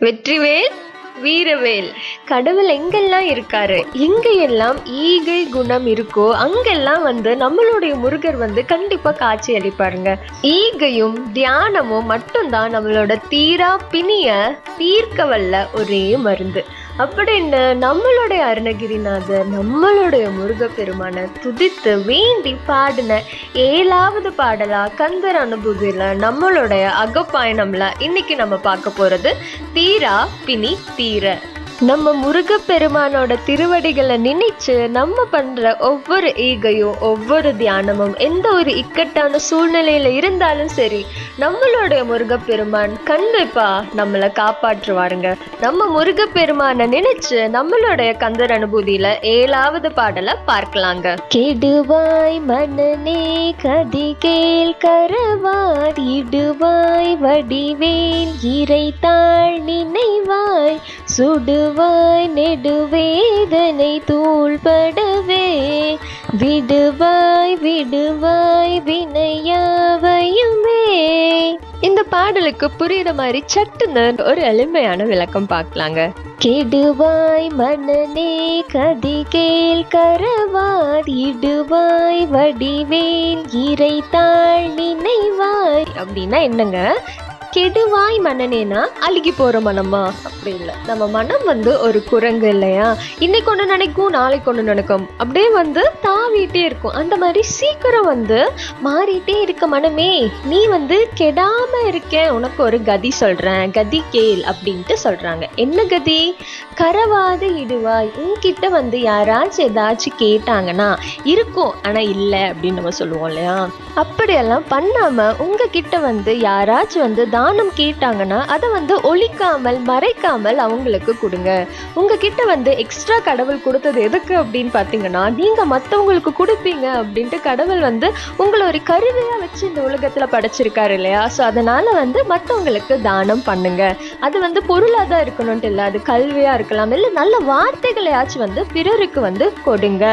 வெற்றிவேல் வீரவேல். கடவுள் எங்கெல்லாம் இருக்காரு? எங்கெல்லாம் ஈகை குணம் இருக்கோ அங்கெல்லாம் வந்து நம்மளுடைய முருகர் வந்து கண்டிப்பா காட்சி அளிப்பாருங்க. ஈகையும் தியானமும் மட்டும்தான் நம்மளோட தீரா பிணிய தீர்க்க வல்ல ஒரே மருந்து. அப்படின்னு நம்மளுடைய அருணகிரிநாதர் நம்மளுடைய முருகப்பெருமானை துதித்து வேண்டி பாடின ஏழாவது பாடலா கந்தர் அனுபூதியில நம்மளுடைய அகப்பாயணம்ல இன்னைக்கு நம்ம பார்க்க போறது தீரா பிணி தீர. நம்ம முருகப்பெருமானோட திருவடிகளை நினைச்சு நம்ம பண்ற ஒவ்வொரு ஈகையும் ஒவ்வொரு தியானமும் எந்த ஒரு இக்கட்டான சூழ்நிலையில இருந்தாலும் சரி நம்மளுடைய முருகப்பெருமான் கண்டிப்பா நம்மளை காப்பாற்றுவாருங்க. நம்ம முருகப்பெருமானை நினைச்சு நம்மளுடைய கந்தர் அனுபூதியில ஏழாவது பாடலை பார்க்கலாங்க. கெடுவாய் மனநே கதி கேள் கரவார் இடுவாய் வடிவேல் இறைத்தாள் நினைவாய் சுடுவாய் நெடுவேதனை தூள்படவே. விடுவாய் விடுவாய் வினையாவையுமே. இந்த பாடலுக்கு புரியுற மாதிரி சட்டுன்னு ஒரு எளிமையான விளக்கம் பார்க்கலாங்க. கெடுவாய் மனநே கதி கேள் கரவார். இடுவாய் வடிவேல் இறைத்தாள் நினைவாய். அப்படின்னா என்னங்க? கெடுவாய் மனநேனா அழுகி போகிற மனமா? அப்படி இல்லை. நம்ம மனம் வந்து ஒரு குரங்கு இல்லையா? இன்னைக்கு ஒன்று நினைக்கும் நாளைக்கு ஒன்று நினைக்கும். அப்படியே வந்து தாவிட்டே இருக்கும். அந்த மாதிரி சீக்கிரம் வந்து மாறிட்டே இருக்க மனமே நீ வந்து கெடாமல் இருக்க. உனக்கு ஒரு கதி சொல்கிறேன் கதி கேள் அப்படின்ட்டு சொல்கிறாங்க என்ன கதி? கரவாது இடுவாய். உன்கிட்ட வந்து யாராச்சும் ஏதாச்சும் கேட்டாங்கன்னா இருக்கும். ஆனால் இல்லை அப்படின்னு நம்ம சொல்லுவோம் இல்லையா? அப்படியெல்லாம் பண்ணாமல் உங்ககிட்ட வந்து யாராச்சும் வந்து தானம் கேட்டாங்கன்னா அதை வந்து ஒழிக்காமல் மறைக்காமல் அவங்களுக்கு கொடுங்க. உங்ககிட்ட வந்து எக்ஸ்ட்ரா கடவுள் கொடுத்தது எதுக்கு அப்படின்னு பார்த்தீங்கன்னா நீங்கள் மற்றவங்களுக்கு கொடுப்பீங்க அப்படின்ட்டு கடவுள் வந்து உங்களை ஒரு கருவியாக வச்சு இந்த உலகத்தில் படைச்சிருக்காரு இல்லையா? ஸோ அதனால் வந்து மற்றவங்களுக்கு தானம் பண்ணுங்க. அது வந்து பொருளாக தான் இருக்கணும்ட்டு இல்லை. அது கல்வியாக இருக்கலாம். இல்லை நல்ல வார்த்தைகளையாச்சும் வந்து பிறருக்கு வந்து கொடுங்க.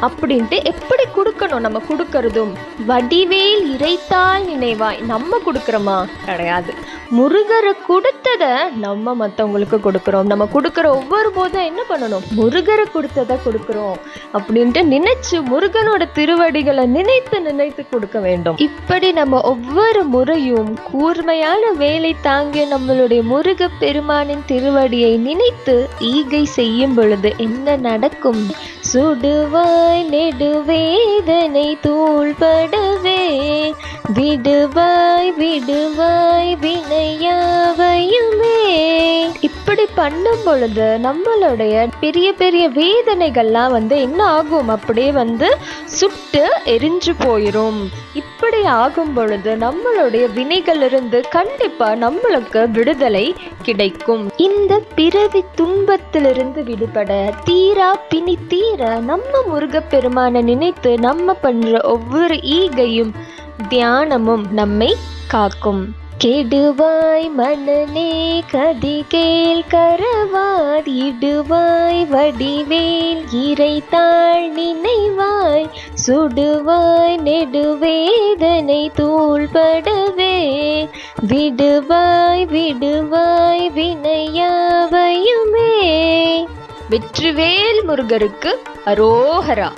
அப்படின்ட்டு எப்படி கொடுக்கணும் நம்ம கொடுக்கறதும்? வடிவேல் இறைத்தால் நினைவாய் நம்ம கொடுக்குறோமா? கிடையாது. முருகரை கொடுத்தத நம்ம மற்றவங்களுக்கு கொடுக்குறோம். நம்ம கொடுக்குற ஒவ்வொரு போதும் என்ன பண்ணணும்? முருகரை கொடுத்ததை கொடுக்குறோம் அப்படின்ட்டு நினைச்சு முருகனோட திருவடிகளை நினைத்து நினைத்து கொடுக்க வேண்டும். இப்படி நம்ம ஒவ்வொரு முறையும் கூர்மையான வேலை தாங்கிய நம்மளுடைய முருக பெருமானின் திருவடியை நினைத்து ஈகை செய்யும் பொழுது என்ன நடக்கும்? சுடுவாய் நெடுவேதனை தூள்படவே விடுவாய் விடுவாய். இப்படி பண்ணும் பொழுது நம்மளுடைய பெரிய பெரிய வேதனைகள்லாம் வந்து என்ன ஆகும்? அப்படியே வந்து சுட்டு எரிஞ்சு போயிடும் இப்படி ஆகும் பொழுது நம்மளுடைய வினைகளிலிருந்து கண்டிப்பா நம்மளுக்கு விடுதலை கிடைக்கும். இந்த பிறவி துன்பத்திலிருந்து விடுபட தீரா பிணி தீர நம்ம முருகப்பெருமானை நினைத்து நம்ம பண்ற ஒவ்வொரு ஈகையும் தியானமும் நம்மை காக்கும். கெடுவாய் மனநே கதி கேள் கரவார் இடுவாய் வடிவேல் இறைத்தாள் நினைவாய் சுடுவாய் நெடுவேதனை தூள்படவே. விடுவாய் விடுவாய் வினையாவையுமே. வெற்றிவேல் முருகருக்கு அரோஹரா